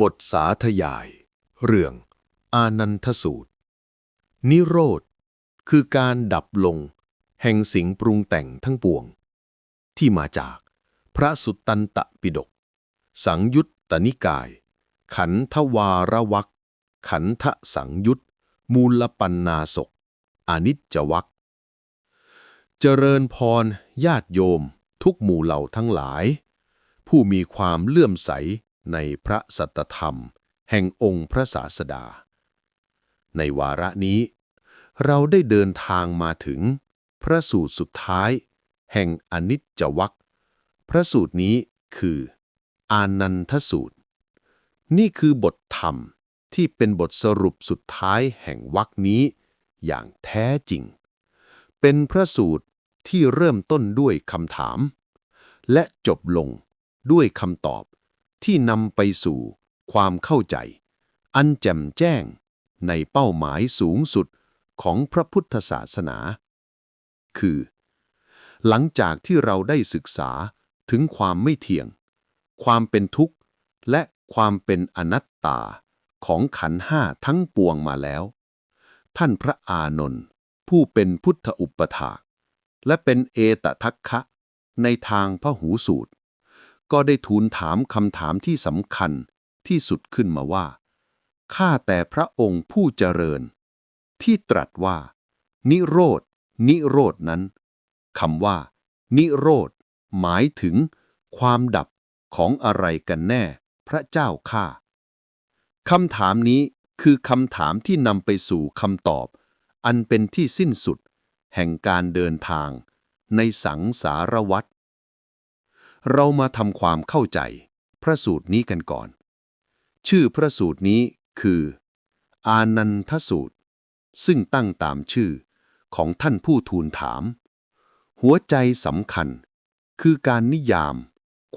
บทสาธยาย เรื่อง อานันทสูตร นิโรธ คือการดับลง แห่งสิ่งปรุงแต่งทั้งปวง ที่มาจากพระสุตตันตปิฎกสังยุตตนิกาย ขันธวารวักขันธสังยุตมูลปันนาศกอนิจจวักเจริญพรญาติโยม ทุกหมู่เหล่าทั้งหลาย ผู้มีความเลื่อมใส ในพระสัตธรรม แห่งองค์พระศาสดา ในวาระนี้ เราได้เดินทางมาถึง พระสูตรสุดท้าย แห่งอนิจจวัคพระสูตรนี้คืออานันทสูตร นี่คือบทธรรมที่เป็นบทสรุปสุดท้ายแห่งวรรคนี้อย่างแท้จริง เป็นพระสูตรที่เริ่มต้นด้วยคำถาม และจบลงด้วยคำตอบ ที่นำไปสู่ความเข้าใจ อันแจ่มแจ้งในเป้าหมายสูงสุดของพระพุทธศาสนา คือ หลังจากที่เราได้ศึกษาถึงความไม่เที่ยง ความเป็นทุกข์ และความเป็นอนัตตาของขันห้าทั้งปวงมาแล้ว ท่านพระอานนท์ผู้เป็นพุทธอุปถาและเป็นเอตทัคคะในทางพหูสูตร ก็ได้ทูลถามคำถามที่สำคัญที่สุดขึ้นมาว่า ข้าแต่พระองค์ผู้เจริญ ที่ตรัสว่า นิโรธ นิโรธนั้นคำว่า นิโรธ หมายถึง ความดับของอะไรกันแน่ พระเจ้าข้าคำถามนี้คือคำถามที่นำไปสู่คำตอบ อันเป็นที่สิ้นสุด แห่งการเดินทาง ในสังสารวัฏ เรามาทำความเข้าใจ พระสูตรนี้กันก่อน ชื่อพระสูตรนี้คือ อานันทสูตร ซึ่งตั้งตามชื่อของท่านผู้ทูลถาม หัวใจสำคัญ คือการนิยาม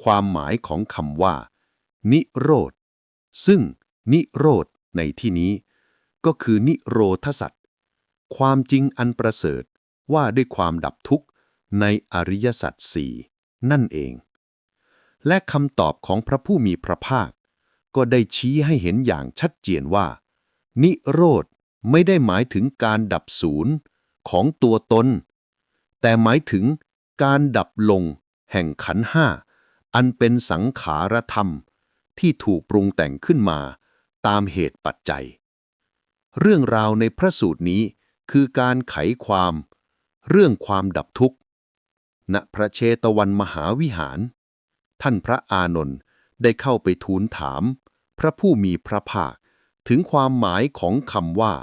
ความหมายของคำว่า นิโรธ ซึ่งนิโรธในที่นี้ ก็คือนิโรธสัตว์ความจริงอันประเสริฐว่าด้วยความดับทุกข์ในอริยสัจสี่นั่นเอง และคำตอบของพระผู้มีพระภาค ก็ได้ชี้ให้เห็นอย่างชัดเจนว่า นิโรธไม่ได้หมายถึงการดับศูนย์ของตัวตน แต่หมายถึงการดับลงแห่งขันห้า อันเป็นสังขารธรรมที่ถูกปรุงแต่งขึ้นมาตามเหตุปัจจัย เรื่องราวในพระสูตรนี้คือการไขความ เรื่องความดับทุกข์ ณพระเชตวันมหาวิหาร ท่านพระอานนท์ได้เข้าไปทูลถาม พระผู้มีพระภาค ถึงความหมายของคำว่า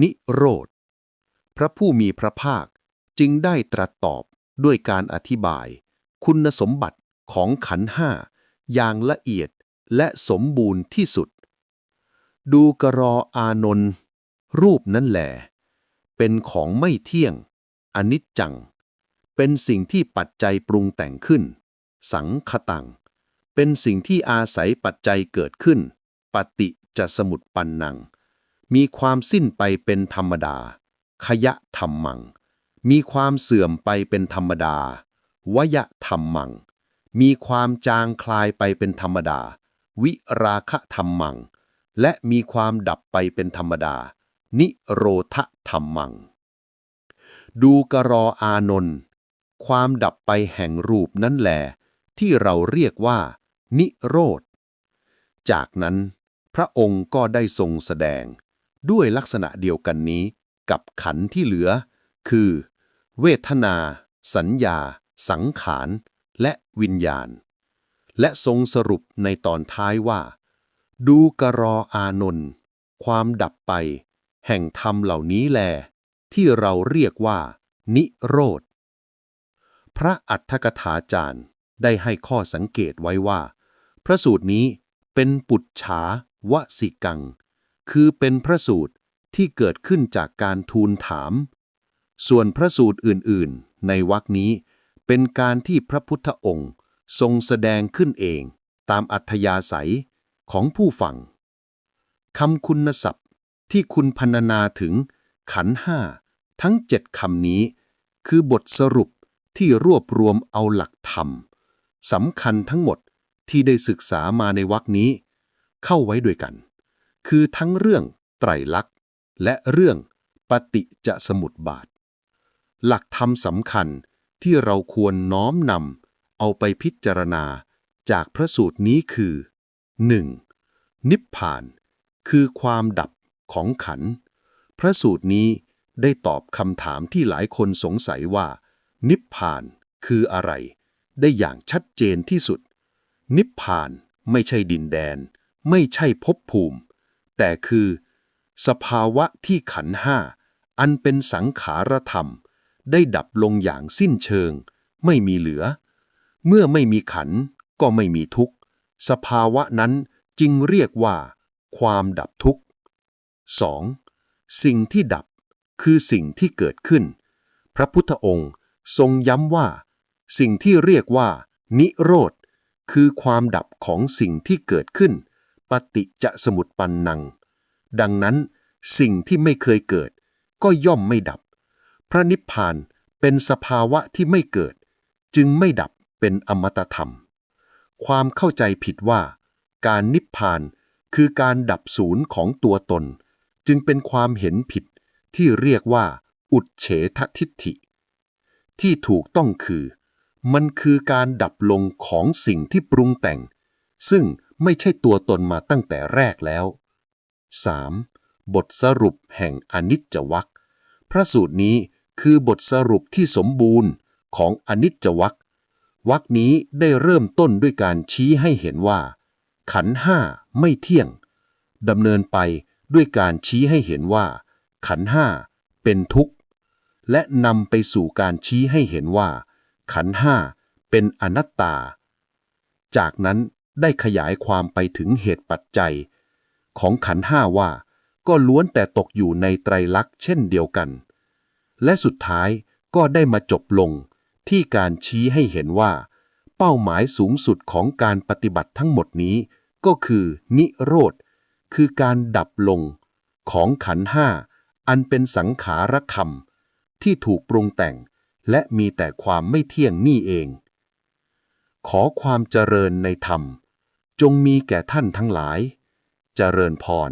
นิโรธ พระผู้มีพระภาคจึงได้ตรัสตอบด้วยการอธิบาย คุณสมบัติของขันห้าอย่างละเอียดและสมบูรณ์ที่สุด ดูกรออานนท์รูปนั่นแหละเป็นของไม่เที่ยง อนิจจัง เป็นสิ่งที่ปัจจัยปรุงแต่งขึ้น สังคตัง เป็นสิ่งที่อาศัยปัจจัยเกิดขึ้น ปฏิจะสมุดปันนัง มีความสิ้นไปเป็นธรรมดา ขยะธรรมัง มีความเสื่อมไปเป็นธรรมดา วยะธรรมัง มีความจางคลายไปเป็นธรรมดา วิราคะธรรมัง และมีความดับไปเป็นธรรมดา นิโรธธรรมัง ดูกรออานนท์ความดับไปแห่งรูปนั่นแหล ที่เราเรียกว่า นิโรธ จากนั้น พระองค์ก็ได้ทรงแสดง ด้วยลักษณะเดียวกันนี้ กับขันธ์ที่เหลือ คือ เวทนา สัญญา สังขาร และวิญญาณ และทรงสรุปในตอนท้ายว่า ดูกรออานนท์ความดับไป แห่งธรรมเหล่านี้แล ที่เราเรียกว่า นิโรธ พระอัฏฐกถาจารย์ ได้ให้ข้อสังเกตไว้ว่า พระสูตรนี้เป็นปุจฉาวสิกัง คือเป็นพระสูตรที่เกิดขึ้นจากการทูลถาม ส่วนพระสูตรอื่นๆ ในวรรคนี้เป็นการที่พระพุทธองค์ทรงแสดงขึ้นเองตามอัธยาศัยของผู้ฟังคำคุณศัพท์ที่คุณพรรณนาถึงขันห้าทั้งเจ็ดคำนี้ คือบทสรุปที่รวบรวมเอาหลักธรรม สำคัญทั้งหมดที่ได้ศึกษามาในวรรคนี้ เข้าไว้ด้วยกัน คือทั้งเรื่องไตรลักษณ์และเรื่องปฏิจจสมุปบาท หลักธรรมสำคัญที่เราควรน้อมนำเอาไปพิจารณาจากพระสูตรนี้คือ 1. นิพพาน คือความดับของขัน พระสูตรนี้ได้ตอบคำถามที่หลายคนสงสัยว่า นิพพานคืออะไร ได้อย่างชัดเจนที่สุด นิพพานไม่ใช่ดินแดน ไม่ใช่ภพภูมิ แต่คือ สภาวะที่ขันห้า อันเป็นสังขารธรรม ได้ดับลงอย่างสิ้นเชิง ไม่มีเหลือ เมื่อไม่มีขันก็ไม่มีทุกข์ สภาวะนั้นจึงเรียกว่า ความดับทุกข์ 2. สิ่งที่ดับคือสิ่งที่เกิดขึ้น พระพุทธองค์ทรงย้ำว่า สิ่งที่เรียกว่า นิโรธ คือความดับของสิ่งที่เกิดขึ้น ปฏิจจสมุปปันนัง ดังนั้น สิ่งที่ไม่เคยเกิด ก็ย่อมไม่ดับ พระนิพพานเป็นสภาวะที่ไม่เกิด จึงไม่ดับเป็นอมตะธรรม ความเข้าใจผิดว่า การนิพพานคือการดับศูนย์ของตัวตน จึงเป็นความเห็นผิดที่เรียกว่า อุดเฉททิฏฐิ ที่ถูกต้องคือ มันคือการดับลงของสิ่งที่ปรุงแต่ง ซึ่งไม่ใช่ตัวตนมาตั้งแต่แรกแล้ว 3. บทสรุปแห่งอนิจจวัคพระสูตรนี้คือบทสรุปที่สมบูรณ์ของอนิจจวัควักนี้ได้เริ่มต้นด้วยการชี้ให้เห็นว่า ขันห้าไม่เที่ยงดำเนินไปด้วยการชี้ให้เห็นว่า ขันห้าเป็นทุกข์ และนำไปสู่การชี้ให้เห็นว่า ขันห้าเป็นอนัตตา จากนั้นได้ขยายความไปถึงเหตุปัจจัย ของขันห้าว่า ก็ล้วนแต่ตกอยู่ในไตรลักษณ์เช่นเดียวกัน และสุดท้ายก็ได้มาจบลงที่การชี้ให้เห็นว่า เป้าหมายสูงสุดของการปฏิบัติทั้งหมดนี้ ก็คือนิโรธ คือการดับลง ของขันห้าอันเป็นสังขารคำที่ถูกปรุงแต่ง และมีแต่ความไม่เที่ยงนี่เอง ขอความเจริญในธรรม จงมีแก่ท่านทั้งหลาย เจริญพร